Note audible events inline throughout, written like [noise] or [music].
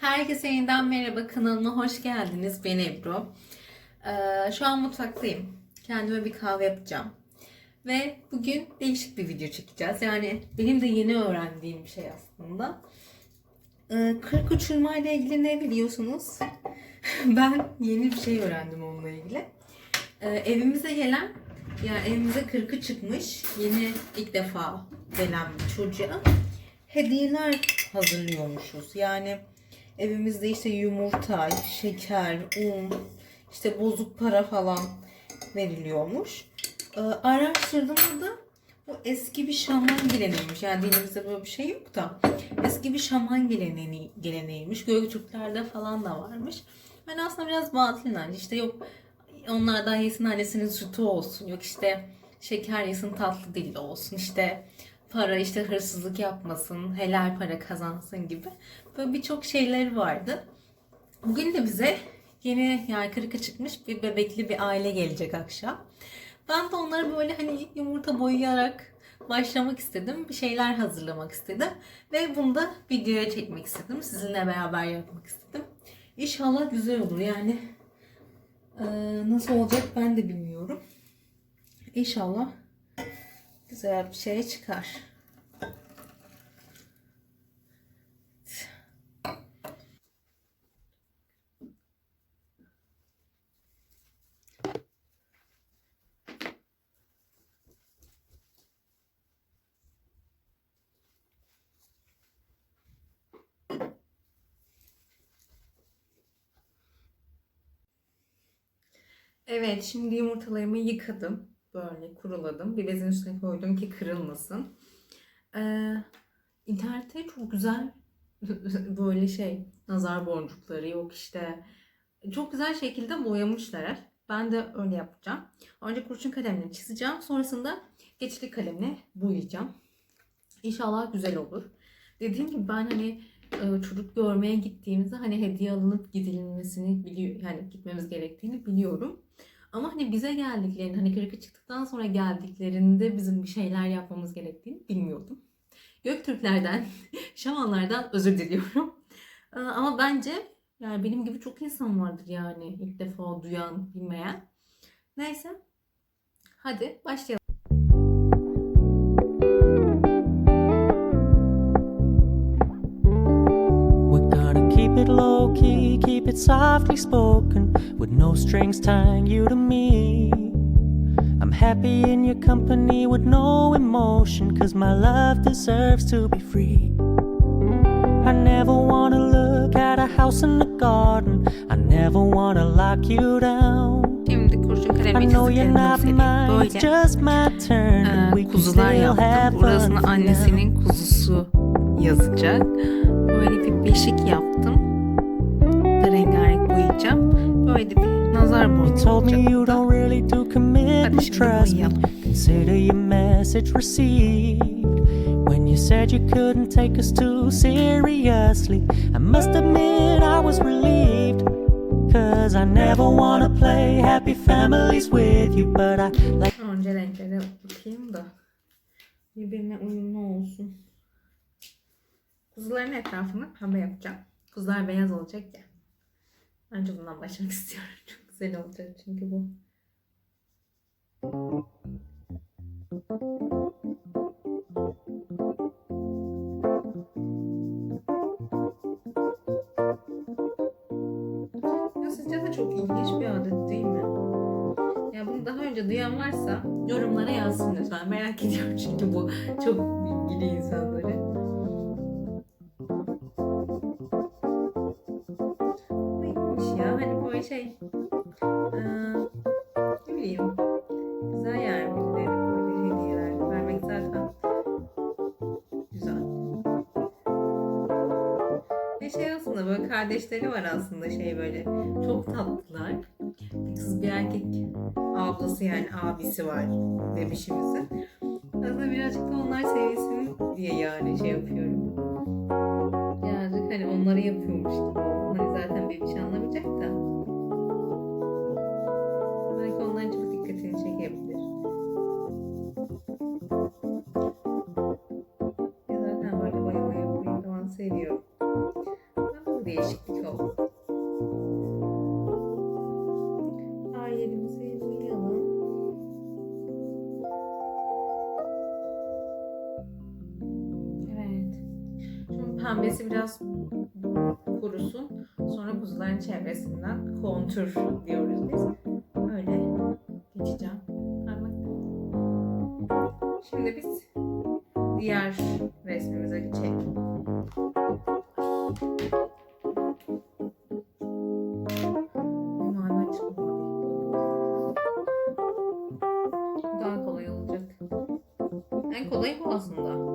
Herkese yeniden merhaba kanalıma hoş geldiniz. Ben Ebru. Ee, şu an mutfaktayım. Kendime bir kahve yapacağım. Ve bugün değişik bir video çekeceğiz. Yani benim de yeni öğrendiğim bir şey aslında. Ee, kırk uçurma ile ilgili ne biliyorsunuz? [laughs] ben yeni bir şey öğrendim onunla ilgili. Ee, evimize gelen, yani evimize kırkı çıkmış yeni ilk defa gelen bir çocuğa hediyeler hazırlıyormuşuz. Yani evimizde işte yumurta, şeker, un, işte bozuk para falan veriliyormuş. Ee, araştırdığımda bu eski bir şaman geleneğiymiş. Yani dinimizde böyle bir şey yok da eski bir şaman geleneği, geleneğiymiş. Göktürklerde falan da varmış. Ben aslında biraz batıl inancı. İşte yok onlardan yesin annesinin sütü olsun. Yok işte şeker yesin tatlı dilli olsun. İşte para işte hırsızlık yapmasın, helal para kazansın gibi. Böyle birçok şeyleri vardı. Bugün de bize yeni yani kırıka çıkmış bir bebekli bir aile gelecek akşam. Ben de onları böyle hani yumurta boyayarak başlamak istedim. Bir şeyler hazırlamak istedim. Ve bunu da videoya çekmek istedim. Sizinle beraber yapmak istedim. İnşallah güzel olur. Yani e, nasıl olacak ben de bilmiyorum. İnşallah güzel bir şey çıkar. Evet, şimdi yumurtalarımı yıkadım. Böyle kuruladım. Bir bezin üstüne koydum ki kırılmasın. Ee, internette çok güzel [laughs] böyle şey nazar boncukları yok işte. Çok güzel şekilde boyamışlar. Ben de öyle yapacağım. Önce kurşun kalemle çizeceğim. Sonrasında geçli kalemle boyayacağım. İnşallah güzel olur. Dediğim gibi ben hani çocuk görmeye gittiğimizde hani hediye alınıp gidilmesini biliyor yani gitmemiz gerektiğini biliyorum. Ama hani bize geldiklerinde hani kırıkı çıktıktan sonra geldiklerinde bizim bir şeyler yapmamız gerektiğini bilmiyordum. Göktürklerden, [laughs] şamanlardan özür diliyorum. Ee, Ama bence yani benim gibi çok insan vardır yani ilk defa duyan, bilmeyen. Neyse. Hadi başlayalım. İt softly spoken, with no strings tying you to me. I'm happy in your company with no emotion, cause my love deserves to be free. I never wanna look at a house in the garden, I never wanna lock you down. Şimdi kurşun I kalemi it's Böyle just my turn. and we e, can kuzular yaptım. now. annesinin kuzusu yazacak. Böyle bir beşik yaptım. Boyayacağım. Böyle bir nazar boncuğu told me olacak you burada. don't really do Hadi commitment, şimdi trust me. boyayalım. Consider your message received. When you said you couldn't take us too seriously, I must admit I was relieved. Cause I never wanna play happy families with you, but I like. Önce renklere bakayım da birbirine uyumlu olsun. Kuzuların etrafını pembe yapacağım. Kuzular beyaz olacak ya. Önce bundan başlamak [laughs] istiyorum. Çok güzel olacak çünkü bu. Ya sizce de çok ilginç bir adet değil mi? Ya bunu daha önce duyan varsa yorumlara yazsın lütfen. Merak ediyorum [laughs] çünkü bu çok bilgili insanları. Ya hani böyle şey eee, ne bileyim güzel yani birilerine böyle hediyeler vermek zaten güzel. Ve şey aslında böyle kardeşleri var aslında şey böyle çok tatlılar. Bir kız bir erkek ablası yani abisi var demişimize. Aslında birazcık da onlar sevsin diye yani şey yapıyorum. Birazcık hani onları yapıyormuş gibi şey anlamayacak pembesi biraz kurusun. Sonra kuzuların çevresinden kontür diyoruz biz. Öyle geçeceğim. Parmak. Şimdi biz diğer resmimize geçelim. Daha kolay olacak. En kolay bu. Aslında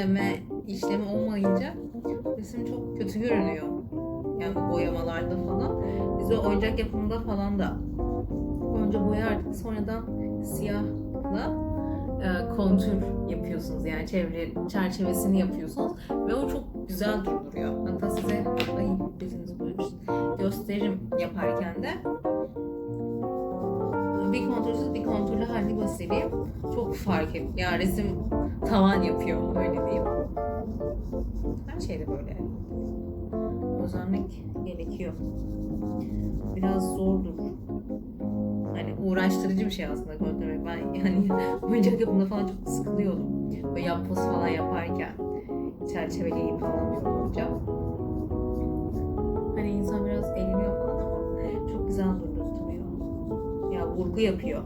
deme işlemi olmayınca resim çok kötü görünüyor. Yani bu boyamalarda falan. Biz o oyuncak yapımında falan da önce boyardık sonradan siyahla e, kontür yapıyorsunuz. Yani çevre çerçevesini yapıyorsunuz ve o çok güzel durduruyor. Hatta size ay buymuş. gösteririm yaparken de bir kontürsüz bir kontürlü halini göstereyim. Çok fark et. Yani resim tavan yapıyor öyle diyeyim. Her şeyde böyle. Özenmek gerekiyor. Biraz zordur. Hani uğraştırıcı bir şey aslında göndermek. Ben yani [laughs] oyuncak yapımında falan çok sıkılıyordum. Böyle yapboz falan yaparken çerçeveleyip falan yorulacağım. Hani insan biraz eğleniyor falan ama çok güzel durdurtuyor. Ya vurgu yapıyor.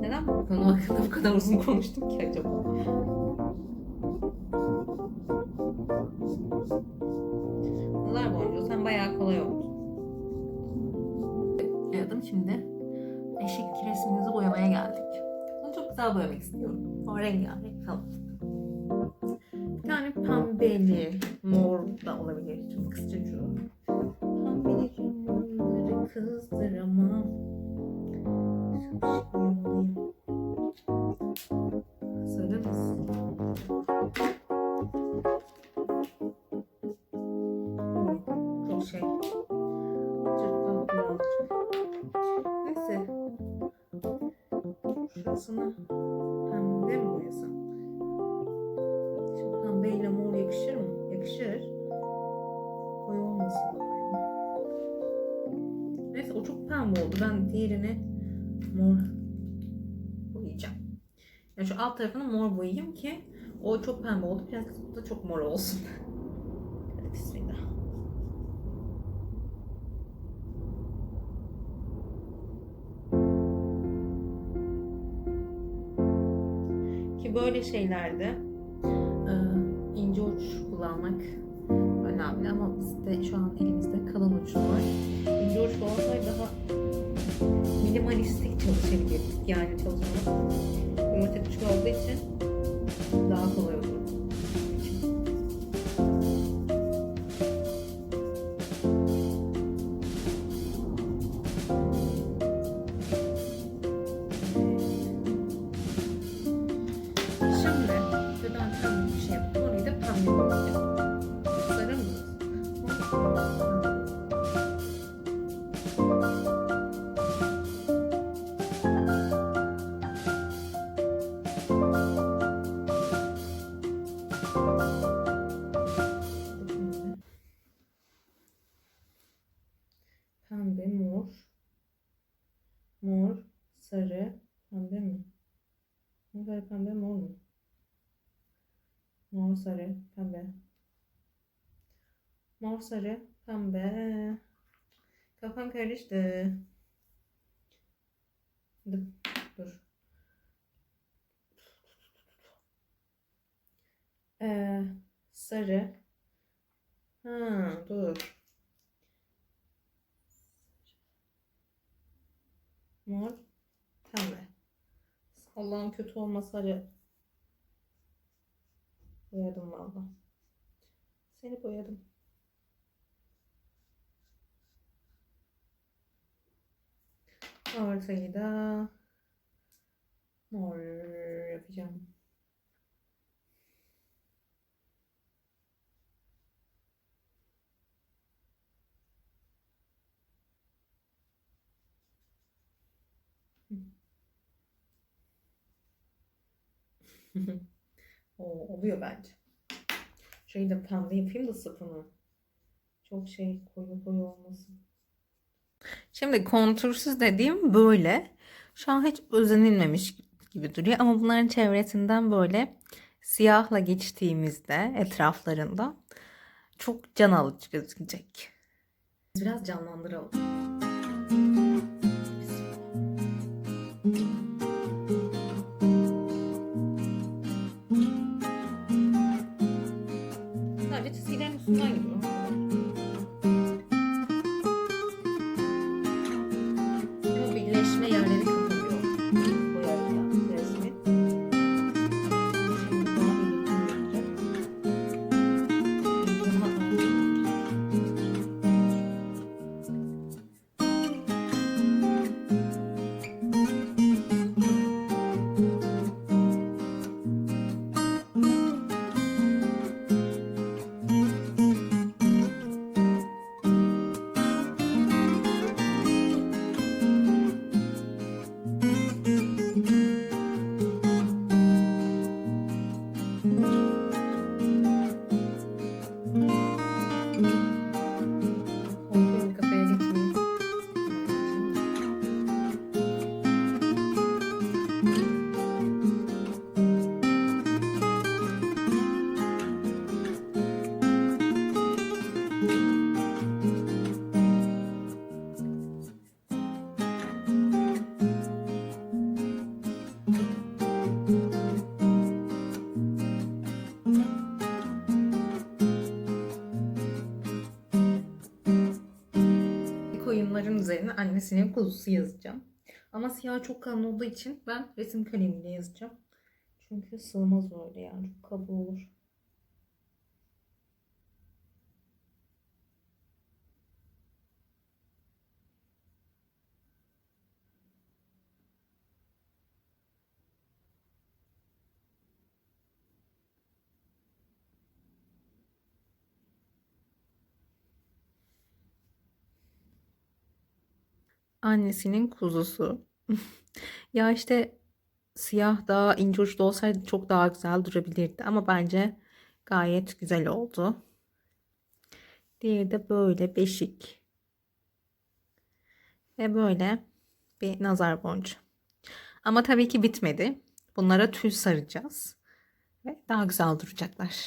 Neden bu konu hakkında bu kadar uzun konuştum ki acaba? Bunlar boncuğu sen bayağı kolay oldu. Geldim şimdi. Eşik resmimizi boyamaya geldik. Bunu çok güzel boyamak istiyorum. O rengarenk falan. Bir tane pembeli, mor da olabilir. Çok kısacık. Pembeli cümleleri kızdıramam. Çok Şey. Birazcık. Neyse. Şurasını pembe mi boyasam? Şimdi pembeyle mor yakışır mı? Yakışır. Koyu olmasın. Neyse o çok pembe oldu. Ben diğerini mor boyayacağım. Yani şu alt tarafını mor boyayayım ki o çok pembe oldu. Biraz da çok mor olsun. Böyle şeylerde e, ince uç kullanmak önemli ama bizde şu an elimizde kalın uç var. İnce uç olsaydı daha minimalistik çalışabilirdik yani çalışmamız. Yumurta küçük olduğu için daha kolay sarı, pembe mi? Mor, pembe, mor mu? Mor, sarı, pembe. Mor, sarı, pembe. Kafam karıştı. Dur. Ee, sarı. Ha, dur. Mor. Allah'ım kötü olma sarı. Boyadım valla. Seni boyadım. Ortayı da Or yapacağım. [laughs] o oluyor bence. Şurayı da pembe yapayım da sapını. Çok şey koyu koyu olmasın. Şimdi kontursuz dediğim böyle. Şu an hiç özenilmemiş gibi duruyor ama bunların çevresinden böyle siyahla geçtiğimizde etraflarında çok can alıcı gözükecek. Biraz canlandıralım. Sadece 음. 상이 뭐야? Üzerine annesinin kuzusu yazacağım. Ama siyah çok kalın olduğu için ben resim kalemiyle yazacağım. Çünkü sığmaz öyle yani çok kaba olur. Annesinin kuzusu. [laughs] ya işte siyah daha ince uçlu olsaydı çok daha güzel durabilirdi. Ama bence gayet güzel oldu. Diğeri de böyle beşik. Ve böyle bir nazar boncuğu. Ama tabii ki bitmedi. Bunlara tül saracağız. Ve daha güzel duracaklar.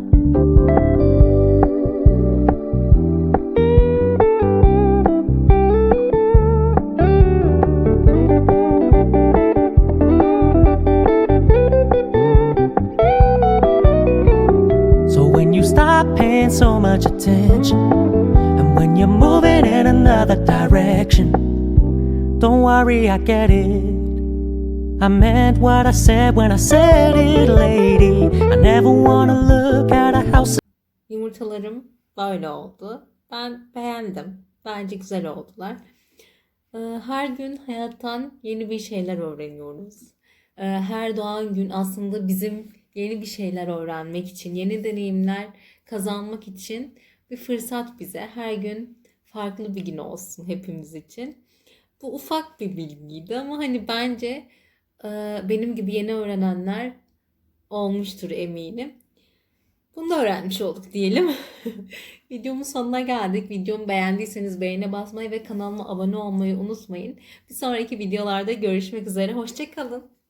Paying so much attention, and when you're moving in another direction, don't worry, I get it. I meant what I said when I said it, lady. I never wanna look at a house. Yumurtalarım böyle oldu. Ben beğendim. Bence güzel oldular. Ee, Her gün hayattan yeni bir şeyler öğreniyoruz. Ee, Her doğan gün aslında bizim yeni bir şeyler öğrenmek için, yeni deneyimler kazanmak için bir fırsat bize. Her gün farklı bir gün olsun hepimiz için. Bu ufak bir bilgiydi ama hani bence e, benim gibi yeni öğrenenler olmuştur eminim. Bunu da öğrenmiş olduk diyelim. [laughs] Videomun sonuna geldik. Videomu beğendiyseniz beğene basmayı ve kanalıma abone olmayı unutmayın. Bir sonraki videolarda görüşmek üzere. Hoşçakalın.